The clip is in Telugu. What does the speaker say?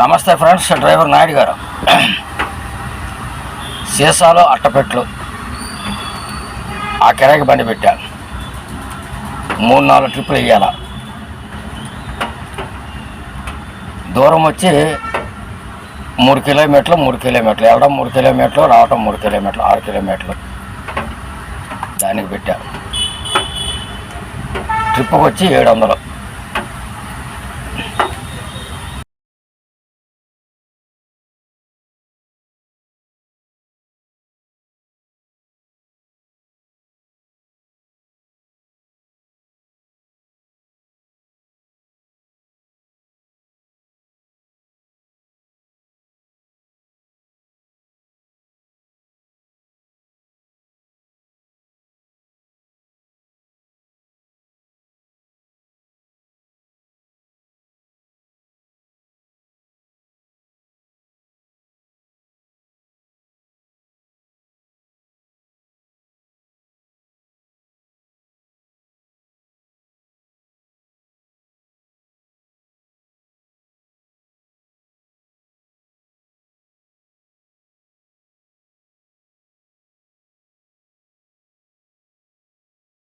నమస్తే ఫ్రెండ్స్ డ్రైవర్ నాయుడు గారు. సీసాలు అట్టపెట్లు. ఆ కిరాయికి బండి పెట్టా. మూడు నాలుగు ట్రిప్పులు వేయాల దూరం వచ్చి మూడు కిలోమీటర్లు మూడు కిలోమీటర్లు. వెళ్ళడం మూడు కిలోమీటర్లు రావటం మూడు కిలోమీటర్లు ఆరు కిలోమీటర్లు. దానికి పెట్టా. ట్రిప్కి వచ్చి ఏడు వందలు.